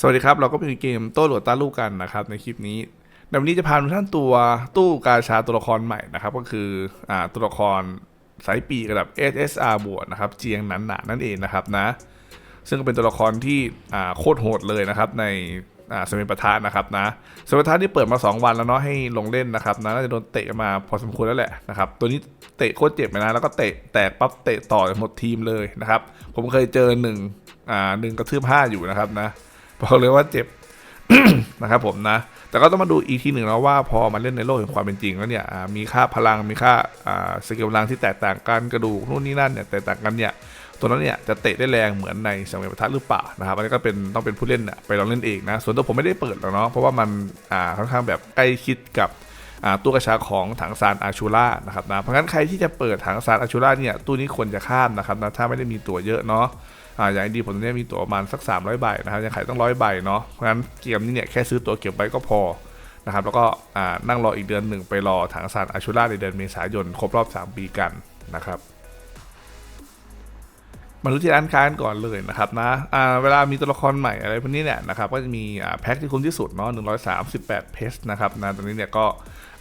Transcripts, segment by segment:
สวัสดีครับ เราก็เป็นเกมโต้หลวดตาลูกกันนะครับในคลิปนี้ในวันนี้จะพาทุกท่านตัวตู้กาชาตัวละครใหม่นะครับก็คืออ่าตัวละครสายปีกระดับ SSR บวกนะครับเจียงหนันหนานั่นเองนะครับนะซึ่งก็เป็นตัวละครที่อ่าโคตรโหดเลยนะครับในอ่าสมัยประทานนะครับนะสมัยประทานที่เปิดมา 2 วันแล้วเนาะให้ลงเล่นนะครับนะน่าจะโดนเตะมาพอสมควรแล้วแหละนะครับตัวนี้เตะโคตรเจ็บเลยนะแล้วก็เตะแตกปั๊บเตะต่อหมดทีมเลยนะครับผมเคยเจอหนึ่งอ่าหนึ่งกระทืบห้าอยู่นะครับนะ บอกเลยว่าเจ็บนะครับผมนะ แต่ก็ต้องมาดูอีกทีหนึ่งแล้วว่าพอมาเล่นในโลกแห่งความเป็นจริงแล้วเนี่ยมีค่าพลังมีค่าสกิลพลังที่แตกต่างกันกระดูกนู่นนี่นั่นเนี่ยแตกต่างกันเนี่ยตัวนั้นเนี่ยจะเตะได้แรงเหมือนในสมัยประทัดหรือเปล่านะครับอันนี้ก็เป็นต้องเป็นผู้เล่นเนี่ยไปลองเล่นเองนะส่วนตัวผมไม่ได้เปิดหรอกเนาะเพราะว่ามันค่อนข้างแบบใกล้ชิดกับ ตู้กระชาของถังซานอาชูล่านะครับนะเพราะงั้นใครที่จะเปิดถังซานอาชูล่าเนี่ยตู้นี้ควรจะข้ามนะครับนะถ้าไม่ได้มีตัวเยอะเนาะอ่าอย่างดีผมเนี่ยมีตัวประมาณสัก 300ใบนะครับยังขายต้องร้อยใบเนาะเพราะงั้นเกมนี้เนี่ยแค่ซื้อตัวเก็บไว้ก็พอนะครับแล้วก็นั่งรออีกเดือนหนึ่งไปรอถังซานอาชูล่าในเดือนเมษายนครบรอบ 3 ปีกันนะครับ มาดูที่ร้านค้ากันก่อนเลยนะครับนะอ่าเวลามีตัวละครใหม่อะไรพวกนี้เนี่ยนะครับก็จะมีอ่าแพ็คที่คุ้มที่สุดเนาะ138 เพชรนะครับนะตอนนี้เนี่ยก็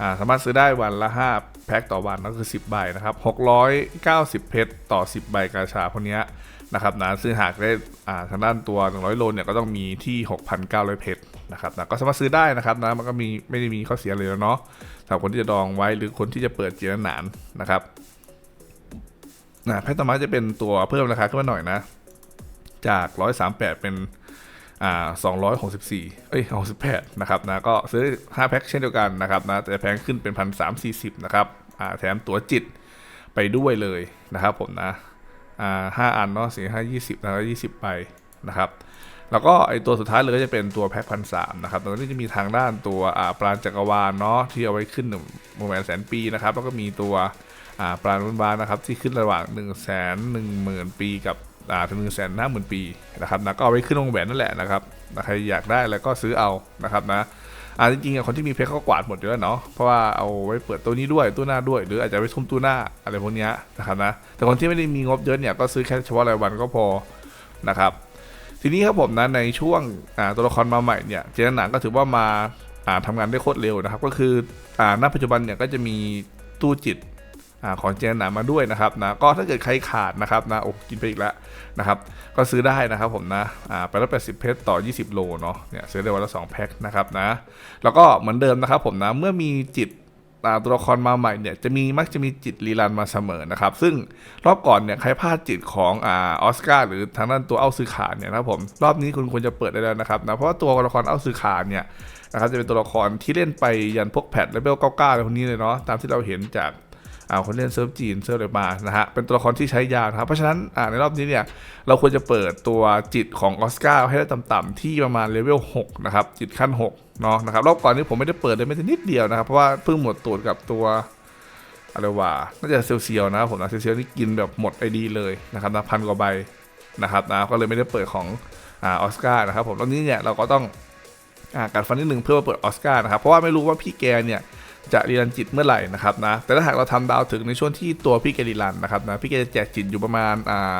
อ่าสามารถซื้อได้วันละ 5 แพ็คต่อวันก็คือ 10 ใบนะครับ690 เพชรต่อ 10 ใบกาชาพวกนี้นะครับนะซึ่งหากได้อ่าทางด้านตัว 100 โลเนี่ยก็ต้องมีที่ 6,900 เพชรนะครับนะก็สามารถซื้อได้นะครับนะมันก็มีไม่ได้มีข้อเสียเลยเนาะสำหรับคนที่จะดองไว้หรือคนที่จะเปิดเจียนหนานนะครับ นะแพทต่อมาจะเป็นตัวเพิ่มราคาขึ้นมาหน่อยนะ จาก 138 เป็นอ่า264 เอ้ย68 นะครับนะก็ซื้อ 5 แพ็คเช่นเดียวกันนะครับนะแต่แพงขึ้นเป็น1,340 นะครับอ่าแถมตัวจิตไปด้วยเลยนะครับผมนะอ่าห้าอันเนาะสี่ห้ายี่สิบแล้วยี่สิบไปนะครับแล้วก็ไอตัวสุดท้ายเลยก็จะเป็นตัวแพ็คพันสามนะครับตรงนี้จะมีทางด้านตัวอ่าปราณจักรวาลเนาะที่เอาไว้ขึ้นหนึ่งโมแมนแสนปีนะครับ แล้วก็มีตัว ปราณบนบานนะครับที่ขึ้นระหว่าง1นึ่งแสนหนึ่งหมื่นปีกับถึงหนึ่งแสนห้าหมื่นปีนะครับนะก็เอาไว้ขึ้นวงแหวนนั่นแหละนะครับใครอยากได้แล้วก็ซื้อเอานะครับนะอ่าจริงๆอะคนที่มีเพชรเขาก็กวาดหมดอยู่แล้วเนาะเพราะว่าเอาไว้เปิดตัวนี้ด้วยตู้หน้าด้วย หรืออาจจะไว้ทุ่มตู้หน้าอะไรพวกนี้นะครับนะแต่คนที่ไม่ได้มีงบเยอะเนี่ยก็ซื้อแค่เฉพาะรายวันก็พอนะครับทีนี้ครับผมนะในช่วงตัวละครมาใหม่เนี่ยเจนหนังก็ถือว่ามาอ่าทำงานได้โคตรเร็วนะครับ ก็คืออ่าณปัจจุบันเนี่ยก็จะมีตู้จิต อ่าของเจนหนังมาด้วยนะครับนะก็ถ้าเกิดใครขาดนะครับนะโอ้กินไปอีกแล้วนะครับก็ซื้อได้นะครับผมนะอ่าไปละ80เพชรต่อ 20 โลเนาะเนี่ยซื้อได้วันละ2แพ็คนะครับนะแล้วก็เหมือนเดิมนะครับผมนะเมื่อมีจิตตัวละครมาใหม่เนี่ยจะมีมักจะมีจิตรีรันมาเสมอนะครับ ซึ่งรอบก่อนเนี่ยใครพลาดจิตของอ่าออสการ์หรือทางด้านตัวเอาซื้อขาเนี่ยนะผมรอบนี้คุณควรจะเปิดได้แล้วนะครับนะเพราะว่าตัวละครเอาซื้อขาเนี่ยนะครับจะเป็นตัวละครที่เล่นไปยันพวกแพทเลเวล99อะไรพวกนี้เลยเนาะตามที่เราเห็นจาก อ่าคนเล่นเซิร์ฟจีนเซิร์ฟอะไรมานะฮะเป็นตัวละครที่ใช้ยาวนะครับเพราะฉะนั้นอ่าในรอบนี้เนี่ยเราควรจะเปิดตัวจิตของออสการ์ให้ได้ต่ำๆที่ประมาณเลเวล6นะครับจิตขั้น6เนาะนะครับรอบก่อนนี้ผมไม่ได้เปิดเลยแม้แต่นิดเดียวนะครับเพราะว่าเพิ่งหมดตูดกับตัวอะไรว่าน่าจะเซียวเซียวๆนะผมนะเซียวเซียวๆนี่กินแบบหมดไอดีเลยนะครับนะพันกว่าใบนะครับนะก็เลยไม่ได้เปิดของอ่าออสการ์นะครับผมรอบนี้เนี่ยเราก็ต้องอ่ากัดฟันนิดหนึ่งเพื่อมาเปิดออสการ์นะครับเพราะว่าไม่รู้ว่าพี่แกเนี่ย จะรีรันจิตเมื่อไหร่นะครับนะแต่ถ้าหากเราทำดาวถึงในช่วงที่ตัวพี่แกรีรันนะครับนะพี่แกจะแจกจิตอยู่ประมาณอ่า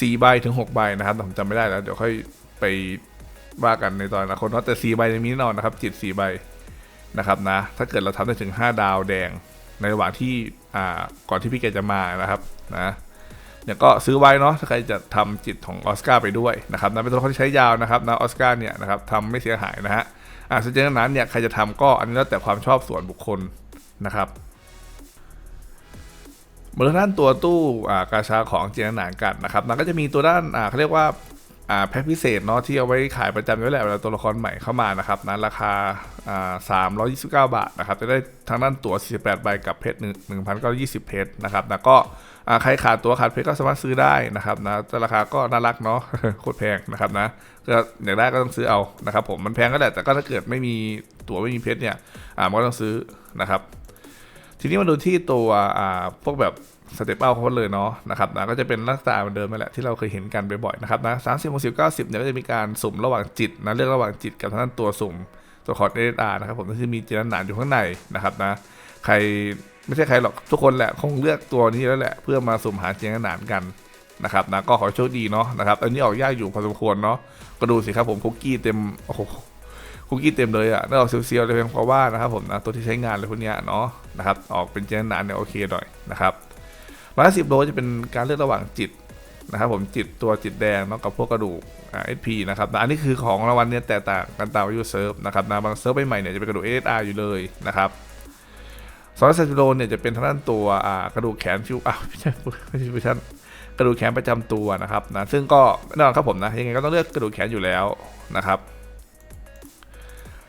สี่ใบถึงหกใบนะครับผมจำไม่ได้แล้วเดี๋ยวค่อยไปว่ากันในตอนอนาคตเนาะแต่สี่ใบจะมีแน่นอนนะครับ จิตสี่ใบนะครับนะถ้าเกิดเราทำได้ถึง5ดาวแดงในระหว่างที่อ่าก่อนที่พี่แกจะมานะครับนะเนี่ยก็ซื้อไว้เนาะถ้าใครจะทำจิตของออสการ์ไปด้วยนะครับนะเป็นตัวละครที่ใช้ยาวนะครับนะออสการ์เนี่ยนะครับทำไม่เสียหายนะฮะ อะซึ่งจานั้นเนี่ยใครจะทำก็อันนี้แล้วแต่ความชอบส่วนบุคคลนะครับบนด้านตัวตู้อ่ากาชาของเจียนหนานกันนะครับมันก็จะมีตัวด้านอ่าเขาเรียกว่า อ่าแพ็คพิเศษเนาะที่เอาไว้ขายประจำไว้แหละเวลาตัวละครใหม่เข้ามานะครับนะราคาอ่าสามร้อยยี่สิบเก้าบาทนะครับจะได้ทางด้านตั๋ว48ใบกับเพชรหนึ่งหนึ่งพันเก้ายี่สิบเพชรนะครับแล้วก็อ่าใครขาดตัวขาดเพชรก็สามารถซื้อได้นะครับนะแต่ราคาก็น่ารักเนาะโคตรแพงนะครับนะก็อยากได้ก็ต้องซื้อเอานะครับผมมันแพงก็แหละแต่ก็ถ้าเกิดไม่มีตั๋วไม่มีเพชรเนี่ยอ่ามันก็ต้องซื้อนะครับ ทีนี้มาดูที่ตัวอ่าพวกแบบ สเต็ปเป้าเขาเลยเนาะนะครับนะก็จะเป็นลักษณะเหมือนเดิมนั่นแหละที่เราเคยเห็นกันบ่อยๆนะครับนะสามสิบหกสิบเก้าสิบเนี่ยก็จะมีการสุ่มระหว่างจิตนะเลือกระหว่างจิตกับทางด้านตัวสุ่มตัวคอร์ดเออานะครับผมที่มีเจิตหนานอยู่ข้างในนะครับนะใครไม่ใช่ใครหรอกทุกคนแหละคงเลือกตัวนี้แล้วแหละ เพื่อมาสุ่มหาเจียงหนานกันนะครับนะก็ขอโชคดีเนาะนะครับอันนี้ออกยากอยู่พอสมควรเนาะก็ดูสิครับผมคุกกี้เต็มโอ้โหคุกกี้เต็มเลยอะน่าออกเซียวๆเลยเพียงเพราะว่านะครับผมนะตัวที่ใช้งานเลยพวกเนี้ยเนาะนะครับออกเป็นเจนหนาเนี่ยโอเคหน่อยนะครับ ร้อยสิบโลจะเป็นการเลือกระหว่างจิตนะครับผมจิตตัวจิตแดงเนาะกับพวกกระดูกเอสพีนะครับอันนี้คือของรางวัลเนี่ยแตกต่างกันตามอายุเซิร์ฟนะครับนะบางเซิร์ฟใหม่ๆเนี่ยจะเป็นกระดูกเอสอาร์อยู่เลยนะครับสองร้อยสิบโลเนี่ยจะเป็นทางด้านตัวกระดูกแขนฟิวอ้าวไม่ใช่ไม่ใช่ไม่ใช่กระดูกแขนประจำตัวนะครับนะซึ่งก็แน่นอนครับผมนะยังไงก็ต้องเลือกกระดูกแขนอยู่แล้วนะครับ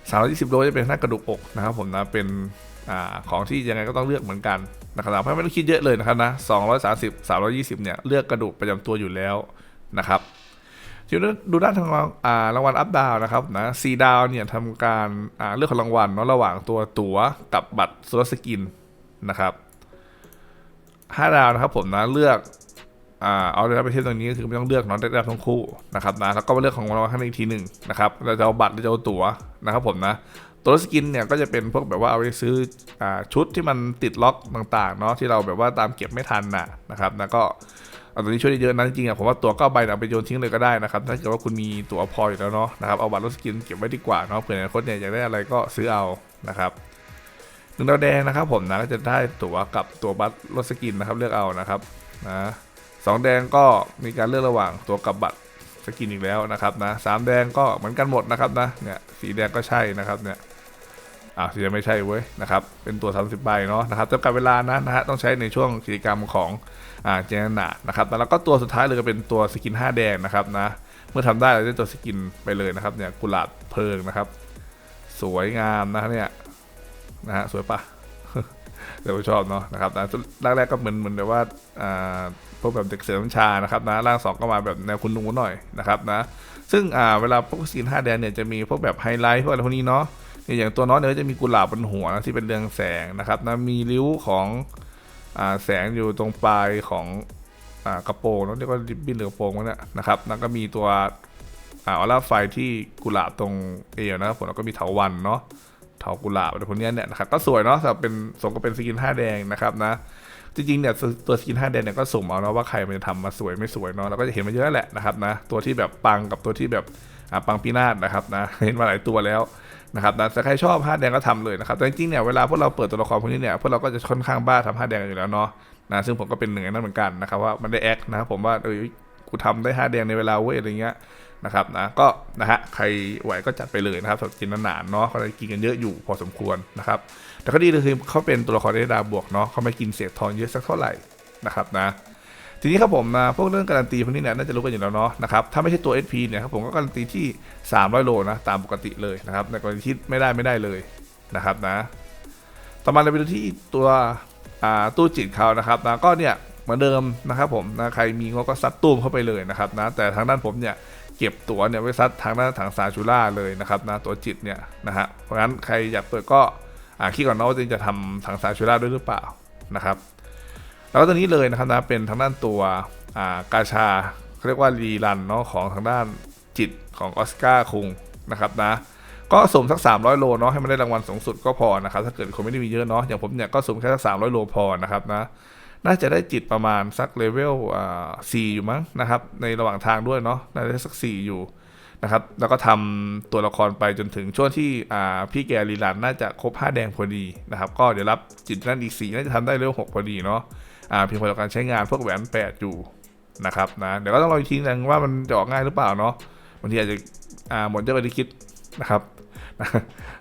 สามร้อยยี่สิบโลจะเป็นทางด้านกระดูกอกนะครับผมนะเป็นอของที่ยังไงก็ต้องเลือกเหมือนกัน นะครับเพราะไม่ต้องคิดเยอะเลยนะครับนะสองร้อยสามสิบสามร้อยยี่สิบเนี่ยเลือกกระดูกประจำตัวอยู่แล้วนะครับทีนี้ดูด้านทางอ่ารางวัลอัพดาวนะครับนะซีดาวเนี่ยทำการเลือกของรางวัลเนาะระหว่างตัวตั๋วกับบัตรโซลสกินนะครับห้าดาวนะครับผมนะเลือกอ่าเอาได้รับไปเทียบตรงนี้ก็คือไม่ต้องเลือกเนาะได้รับทั้งคู่นะครับนะแล้วก็มาเลือกของรางวัลข้างในอีกทีหนึ่งนะครับเราจะเอาบัตรหรือจะเอาตั๋วนะครับผมนะ ตัวสกินเนี่ยก็จะเป็นพวกแบบว่าเอาไปซื้ออชุดที่มันติดล็อกต่างๆเนาะที่เราแบบว่าตามเก็บไม่ทันนะนะครับนะก็เอาตัวนี้ช่วยได้เยอะนะจริงๆอะผมว่าตัวก็ใบเอาไปโยนทิ้งเลยก็ได้นะครับถ้าเกิดว่าคุณมีตัวพออยู่แล้วเนาะนะครับเอาบัตรรถสกินเก็บไว้ดีกว่าเนาะเผื่อในอนาคตเนี่ยอยากได้อะไรก็ซื้อเอานะครับหนึ่งดาวแดงนะครับผมนะก็จะได้ตัวกับตัวบัตรรถสกินนะครับเลือกเอานะครับนะสองแดงก็มีการเลือกระหว่างตัวกับบัตร กินอีกแล้วนะครับนะสามแดงก็เหมือนกันหมดนะครับนะเนี่ยสีแดงก็ใช่นะครับเนี่ยอ่าสีแดงไม่ใช่เว้ยนะครับเป็นตัว 30ใบเนาะนะครับจำกัดเวลานะนะฮะต้องใช้ในช่วงกิจกรรมของอ่าเจนนานะครับแล้วก็ตัวสุดท้ายเลยก็เป็นตัวสกิน 5 แดงนะครับนะเมื่อทำได้เราได้ตัวสกินไปเลยนะครับเนี่ยกุหลาบเพลิงนะครับ สวยงามนะเนี่ยนะฮะสวยปะเดี๋ยวชอบเนาะนะครับนะร่แรกๆก็เหมือนเหมือนแบบว่าอ่า พวกแบบเด็กเสริมชานะครับนะร่างสองก็มาแบบแนวคุณหนูหน่อยนะครับนะซึ่งอ่าเวลาพวกสกินห้าแดนเนี่ยจะมีพวกแบบไฮไลท์พวกอะไรพวกนี้เนาะอย่างตัวน้องเนี่ยจะมีกุหลาบบนหัวนะที่เป็นเรืองแสงนะครับนะมีริ้วของอ่าแสงอยู่ตรงปลายของอ่ากระโปรงเนาะเรียกว่าริบบิ้นหรือกระโปรงวะเนี่ยนะครับแล้วก็มีตัวอ่าออร่าไฟที่กุหลาบตรงเอวนะครับผมแล้วก็มีเถาวันเนาะเถากุหลาบอะไรพวกนี้เนี่ยนะครับก็สวยเนาะสำหรับเป็นสมกับเป็นสกินห้าแดงนะครับนะ จริงๆเนี่ยตัวสกินห้าแดงเนี่ยก็สุ่มเอาเนาะว่าใครมันจะทำมาสวยไม่สวยเนาะเราก็จะเห็นมาเยอะแหละนะครับนะตัวที่แบบปังกับตัวที่แบบอ่าปังปีนาศนะครับนะเห็นมาหลายตัวแล้วนะครับนะแต่ใครชอบห้าแดงก็ทำเลยนะครับแต่จริงๆเนี่ยเวลาพวกเราเปิดตัวละครพวกนี้เนี่ยพวกเราก็จะค่อนข้างบ้าทำห้าแดงอยู่แล้วเนาะนะซึ่งผมก็เป็นหนึ่งในนั้นเหมือนกันนะครับว่ามันได้แอคนะครับผมว่าเออกูทำได้ห้าแดงในเวลาเว้ยอะไรเงี้ย นะครับนะก็นะฮะใครไหวก็จัดไปเลยนะครับสำหรับจินนานๆเนาะเขาจะกินกันเยอะอยู่พอสมควรนะครับ แต่ก็ดีเลยคือเขาเป็นตัวละครได้ดาบวกเนาะเขาไม่กินเศษทองเยอะสักเท่าไหร่นะครับนะทีนี้ครับผมนะพวกเรื่องการันตีพวกนี้เนี่ยน่าจะรู้กันอยู่แล้วเนาะนะครับถ้าไม่ใช่ตัว SP เนี่ยครับผมก็การันตีที่ 300 โลนะตามปกติเลยนะครับในกรณีที่ไม่ได้ไม่ได้เลยนะครับนะต่อมาเราไปดูที่ตัวอ่าตู้จิตเขานะครับนะก็เนี่ยเหมือนเดิมนะครับผมนะใครมีงบก็ซัดตู้มเข้าไปเลยนะครับนะแต่ทางด้านผมเนี่ย เก็บตั๋วเนี่ยไว้ซัดทางด้านถังซาชูล่าเลยนะครับนะตัวจิตเนี่ยนะฮะเพราะงั้นใครอยากเปิดก็อ่าคิดก่อนนะว่าจะทำถังซาชูล่าด้วยหรือเปล่านะครับ แล้วตัวนี้เลยนะครับนะเป็นทางด้านตัวอ่ากาชาเขาเรียกว่ารีรันเนาะของทางด้านจิตของออสการ์คุงนะครับนะก็สมสัก 300 โลเนาะให้มันได้รางวัลสูงสุดก็พอนะครับถ้าเกิดคนไม่ได้มีเยอะเนาะอย่างผมเนี่ยก็สมแค่สัก300 โลพอนะครับนะ น่าจะได้จิตประมาณสักเลเวลสี่อยู่มั้งนะครับ ในระหว่างทางด้วยเนาะน่าจะได้สักสี่อยู่นะครับ แล้วก็ทำตัวละครไปจนถึงช่วงที่พี่แกรีลันน่าจะครบ5แดงพอดีนะครับ ก็เดี๋ยวรับจิตนั่นอีกสี่น่าจะทำได้เลเวลหกพอดีเนาะเพียงพอต่อการใช้งานพวกแหวน8อยู่นะครับนะเดี๋ยวก็ต้องรออีกทีนึงว่ามันจะออกง่ายหรือเปล่าเนาะบางทีอาจจะหมดเยอะกว่าที่คิดนะครับ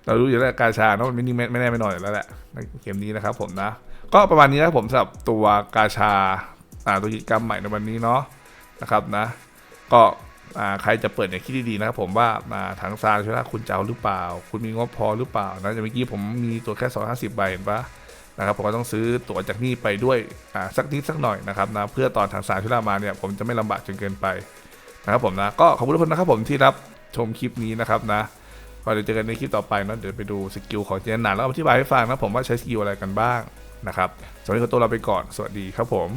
เรารู้อยู่แล้วกาชาเนาะมันไม่นิ่งไม่ไม่แน่ไม่นอนอยู่แล้วแหละในเกมนี้นะครับผมนะ ก็ประมาณนี้นะครับผมสำหรับตัวกาชาตัวกิจกรรมใหม่ในวันนี้เนาะนะครับนะ ก็ใครจะเปิดเนี่ยคิดดีๆนะครับผมว่าาถังซานช่วยคุณจะเอาหรือเปล่า คุณมีงบพอหรือเปล่านะอย่างเมื่อกี้ผมมีตัวแค่ 250 ใบเห็นปะนะครับผมก็ต้องซื้อตั๋วจากนี่ไปด้วยสักนิดสักหน่อยนะครับนะเพื่อตอนถังซานช่วยมาเนี่ยผมจะไม่ลำบากจนเกินไปนะครับผมนะก็ขอบคุณทุกคนนะครับผมที่รับชมคลิปนี้นะครับนะ ก็เดี๋ยวเจอกันในคลิปต่อไปเนาะเดี๋ยวไปดูสกิลของเจนนานแล้วอธิบายให้ฟังนะผมว่าใช้สกิลอะไรกันบ้างนะครับสวัสดีครับตัวเราไปก่อนสวัสดีครับผม